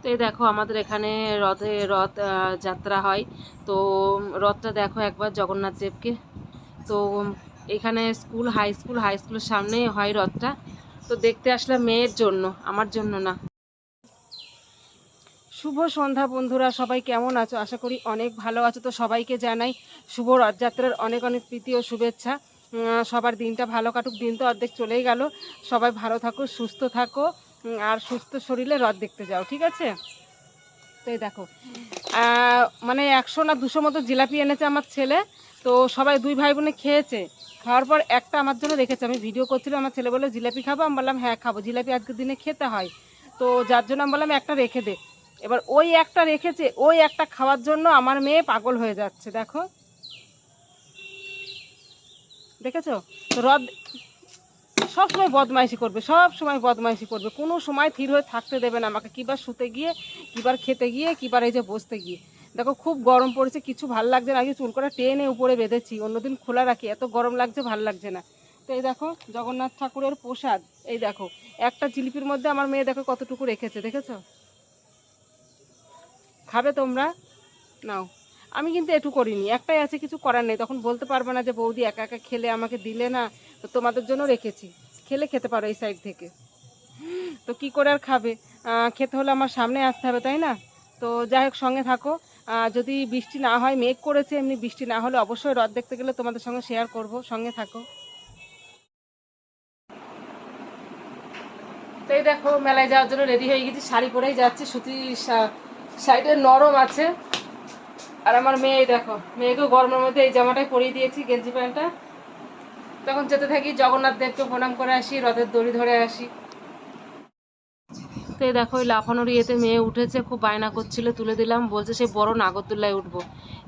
তো এই দেখো আমাদের এখানে রথে রথ যাত্রা হয়। তো রথটা দেখো একবার জগন্নাথ দেবকে। তো এখানে স্কুল, হাই স্কুল, হাই স্কুলের সামনেই হয় রথটা। তো দেখতে আসলাম মেয়ের জন্য, আমার জন্য না। শুভ সন্ধ্যা বন্ধুরা, সবাই কেমন আছো? আশা করি অনেক ভালো আছো। তো সবাইকে জানাই শুভ রথযাত্রার অনেক অনেক প্রীতি ও শুভেচ্ছা। সবার দিনটা ভালো কাটুক, দিন তো অর্ধেক চলেই গেল। সবাই ভালো থাকো, সুস্থ থাকো। আর সুস্থ শরীরে রথ দেখতে যাও, ঠিক আছে? তো এই দেখো মানে একশো না দুশো মতো জিলাপি এনেছে আমার ছেলে, তো সবাই দুই ভাই বোনে খেয়েছে। খাওয়ার পর একটা আমার জন্য রেখেছে। আমি ভিডিও করছিলাম, আমার ছেলে বলল, জিলাপি খাব? আমি বললাম হ্যাঁ খাব। জিলাপি আজকের দিনে খেতে হয়। তো যার জন্য আমি বললাম, একটা রেখে দে। এবার ওই একটা রেখেছে, ওই একটা খাওয়ার জন্য আমার মেয়ে পাগল হয়ে যাচ্ছে, দেখো। দেখেছ? তো রদ সব সময় বদমাইশি করবে সব সময় বদমাইশি করবে। কোনো সময় থির হয়ে থাকতে দেবে না আমাকে, কিবার শুতে গিয়ে, কিবার খেতে গিয়ে, কিবার এই যে বসতে গিয়ে। দেখো, খুব গরম পড়েছে, কিছু ভালো লাগছে না, আগে চুল করে টেনে উপরে বেঁধেছি, অন্যদিন খোলা রাখি, এত গরম লাগছে, ভালো লাগছে না। তো এই দেখো, জগন্নাথ ঠাকুরের প্রসাদ, এই দেখো, একটা জিলিপির মধ্যে আমার মেয়ে দেখো কতটুকু রেখেছে, দেখেছ? খাবে তোমরা? নাও। আমি কিন্তু এটু করিনি। একটাই আছে, কিছু করার নেই। তখন বলতে পারবে না যে, বৌদি, একা একা খেলে আমাকে দিলে না? তো তোমাদের জন্য রেখেছি। খেলে খেতে পারো এই সাইড থেকে। তো কি করে আর খাবে? খেতে হলে আমার সামনে আসতে হবে, তাই না? তো যাই হোক, সঙ্গে থাকো। যদি বৃষ্টি না হয়, মেঘ করেছে, এমনি বৃষ্টি না হলে অবশ্যই রথ দেখতে গেলে তোমাদের সঙ্গে শেয়ার করব। সঙ্গে থাকো। তো এই দেখো, মেলায় যাওয়ার জন্য রেডি হয়ে গেছি। শাড়ি পরেই যাচ্ছি। সুতি শাড়িটা নরম আছে। আর আমার মেয়ে দেখো মেয়েকে গরমের মধ্যে এই জামাটাই পরিয়ে দিয়েছি, গেঞ্জি প্যান্টটা। তখন যেতে থাকি জগন্নাথ দেবকে প্রণাম করে আসি, রথের দড়ি ধরে আসি। তো দেখো, ওই লাফানোর ইয়েতে মেয়ে উঠেছে, খুব বায়না করছিল, তুলে দিলাম, বলছে সেই বড় নাগরদোল্লায় উঠবো।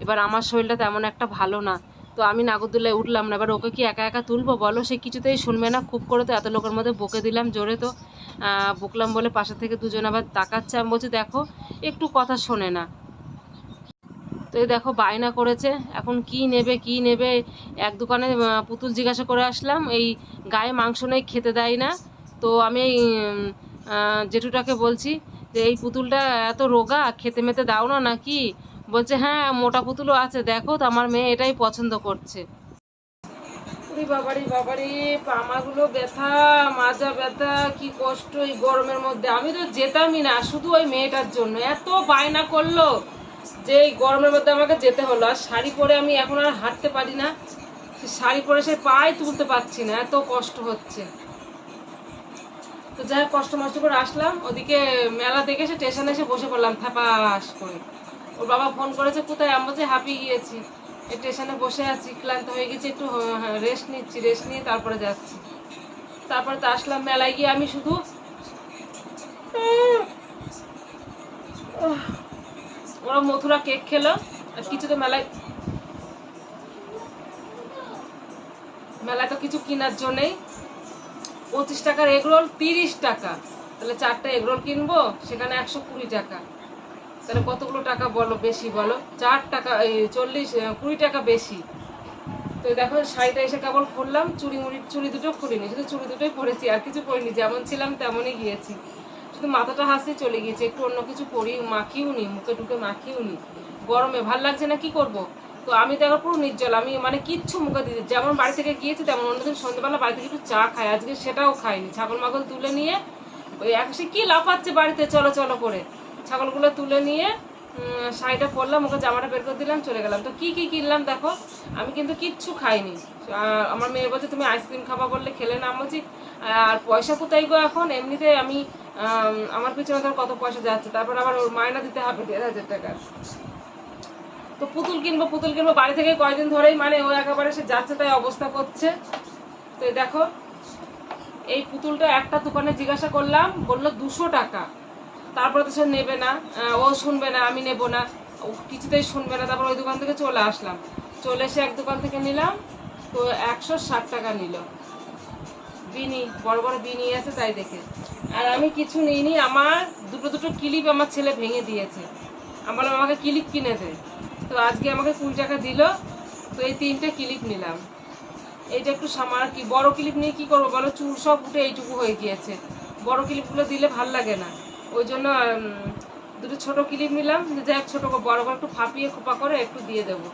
এবার আমার শরীরটা তেমন একটা ভালো না, তো আমি নাগরদোল্লায় উঠলাম না। এবার ওকে কি একা একা তুলবো বলো? সে কিছুতেই শুনবে না, খুব করে তো এত লোকের মধ্যে বকে দিলাম জোরে তো। বকলাম বলে পাশে থেকে দুজন আবার তাকাচ্ছে, আমি বলছি, দেখো, একটু কথা শোনে না। তো এই দেখো বায়না করেছে। এখন কি নেবে কি নেবে? এক দোকানে পুতুল জিজ্ঞাসা করে আসলাম, এই গায়ে মাংস নেই, খেতে দেয় না। তো আমি জেঠুটাকে বলছি যে, এই পুতুলটা এত রোগা, খেতে মেতে দাও না নাকি? বলছে হ্যাঁ মোটা পুতুলও আছে, দেখো তো, আমার মেয়ে এটাই পছন্দ করছে। বাবারি বাবারি পামাগুলো ব্যথা, মাজা ব্যথা, কি কষ্ট এই গরমের মধ্যে। আমি তো যেতামই না, শুধু ওই মেয়েটার জন্য। এত বায়না করল। যে এই গরমের মধ্যে আমাকে যেতে হলো, আর শাড়ি পরে আমি এখন আর হাঁটতে পারি না। শাড়ি পরে সে পায়ে তুলতে পারছি না, এত কষ্ট হচ্ছে। তো যাই কষ্ট মষ্ট করে আসলাম। ওদিকে মেলা দেখে সে স্টেশনে এসে বসে পড়লাম থাপাস করে। ওর বাবা ফোন করেছে, কোথায়? আমি বলছি হাঁপিয়ে গিয়েছি। স্টেশনে বসে আছি, ক্লান্ত হয়ে গেছি, একটু রেস্ট নিচ্ছি রেস্ট নিয়ে তারপরে যাচ্ছি। তারপরে তো আসলাম মেলায় গিয়ে আমি শুধু ওরা মথুরা কেক খেলো, আর কিছু তো মেলায় মেলায় তো কিছু কেনার জন্যেই পঁচিশ টাকার এগরোল তিরিশ টাকা। তাহলে চারটা এগরোল কিনবো, সেখানে একশো কুড়ি টাকা। তাহলে কতগুলো টাকা বলো, বেশি বলো? চার টাকা, এই চল্লিশ কুড়ি টাকা বেশি। তো দেখো, শাড়িটা এসে কেবল খুললাম, চুড়ি মুড়ি, চুড়ি দুটো খুলিনি, শুধু চুড়ি দুটোই পরেছি, আর কিছু পরিনি, যেমন ছিলাম তেমনই গিয়েছি। শুধু মাথাটা হাসি চলে গিয়েছে একটু অন্য কিছু পরি মাখিও নি মুখে টুকে মাখিও নি। গরমে ভালো লাগছে না কি করব? তো আমি তো পুরো নির্জল আমি মানে কিচ্ছু মুখে দিতে যেমন বাড়ি থেকে গিয়েছি তেমন অন্যদিন সন্ধ্যেবেলা বাড়ি থেকে একটু চা খাই আজকে সেটাও খাইনি। ছাগল মাগল তুলে নিয়ে ওই এক সে কি লাফাচ্ছে বাড়িতে চলো চলো করে। ছাগলগুলো তুলে নিয়ে শাড়িটা পরলাম ওকে জামাটা বের করে দিলাম চলে গেলাম। তো কি কি কিনলাম দেখো আমি কিন্তু কিচ্ছু খাইনি। আমার মেয়ে বলছে তুমি আইসক্রিম খাবা বললে খেলে না বলছি আর পয়সা কোথায় গো এখন? এমনিতে আম, আমার পিছনে ধর কত পয়সা যাচ্ছে, তারপর আবার ওর মায়না দিতে হবে দেড় হাজার টাকা। তো পুতুল কিনবো পুতুল কিনবো, বাড়ি থেকে কয়দিন ধরেই মানে ও একেবারে সে যাচ্ছে তাই অবস্থা করছে। তো দেখো, এই পুতুলটা একটা দোকানে জিজ্ঞাসা করলাম, বলল দুশো টাকা। তারপরে তো সে নেবে না ও শুনবে না, আমি নেব না। ও কিছুতেই শুনবে না, তারপর ওই দোকান থেকে চলে আসলাম। চলে এসে এক দোকান থেকে নিলাম, তো একশো ষাট টাকা নিল। বিনি বড় বড় বিনি আছে তাই দেখে। আর আমি কিছু নিইনি, আমার দুটো দুটো ক্লিপ আমার ছেলে ভেঙে দিয়েছে। আমি বললাম, আমাকে ক্লিপ কিনে দে। তো আজকে আমাকে কুড়ি টাকা দিল, তো এই তিনটে ক্লিপ নিলাম। এইটা একটু সামার কি, বড় ক্লিপ নিয়ে কি করব বলো? চুল সব উঠে এইটুকু হয়ে গিয়েছে। বড় ক্লিপগুলো দিলে ভালো লাগে না। ওই জন্য দুটো ছোট ক্লিপ নিলাম যাই ছোটো বড় করে একটু ফাঁপিয়ে খোপা করে একটু দিয়ে দেবো।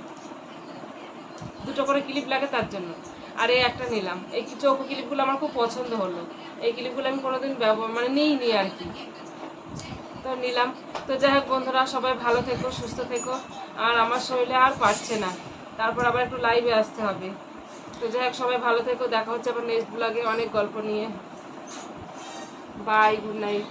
দুটো করে ক্লিপ লাগে তার জন্য। আর এই একটা নিলাম। এই চৌকো ক্লিপগুলো আমার খুব পছন্দ হলো। এই ক্লিপগুলো আমি কোনোদিন ব্যবহার মানে নিইনি আর কি। তো নিলাম। তো যাই হোক বন্ধুরা, সবাই ভালো থেকো, সুস্থ থেকো। আর আমার শরীরে আর পারছে না। তারপর আবার একটু লাইভে আসতে হবে। তো যাই হোক, সবাই ভালো থেকো। দেখা হচ্ছে আবার নেক্সট ব্লগে অনেক গল্প নিয়ে। Bye good night